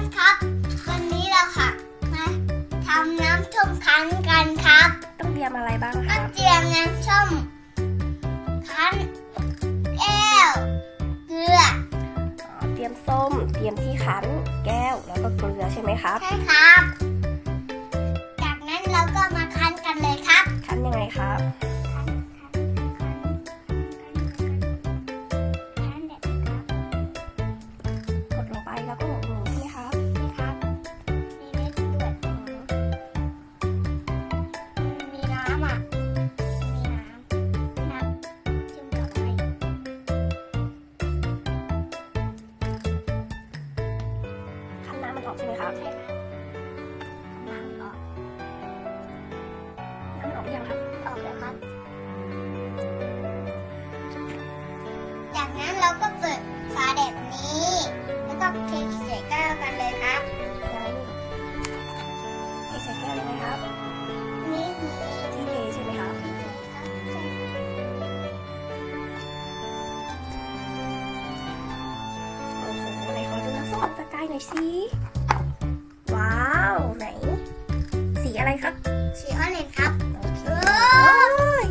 นครับ วันนี้เราค่ะมาทำน้ำส้มคั้นกันครับ ต้องเตรียมอะไรบ้างคก็รับเตรียมน้ำส้มคั้นแก้วเกลืออ๋อเตรียมส้ม เตรียมที่คั้น แก้ว แล้วก็เกลือใช่ไหมครับ ใช่ครับ ออกใช่ไหมครับใช่ครับน้ำออกน้ำมันออกหรือยังครับออกแล้วครับ จากนั้นเราก็เปิดฝาแบบนี้ แล้วก็เทใส่แก้วกันเลยครับยังไงนี่เทใส่แก้วยังไงครับนี่มีที่เทใช่ไหมครับโอ้โหไหนขอดูน้ำส้มสกายหน่อยสิ อะไรครับ สีออเรนจ์ครับโอเคเอโอ้ย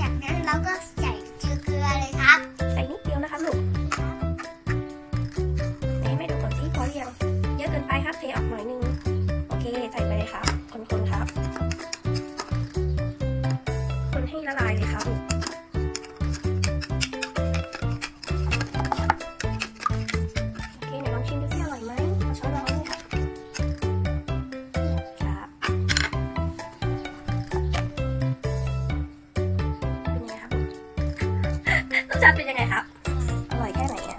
จากนั้นเราก็ใส่เกลือเลยครับ ใส่นิดเดียวนะคะลูกไหนแม่ดูก่อนสิพอหรือยังเยอะเกินไปครับเทออกหน่อยนึง โอเค ใส่ไปเลยครับคนๆครับ รสชาติเป็นยังไงครับ อร่อยแค่ไหนอะ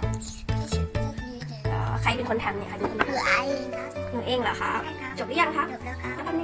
อ๋อใครเป็นคนทำเนี่ยคะดูคนคือทำไอครับหนูเองเหรอคะใช่ครับจบหรือยังคะจบแล้วครับ แล้วทำ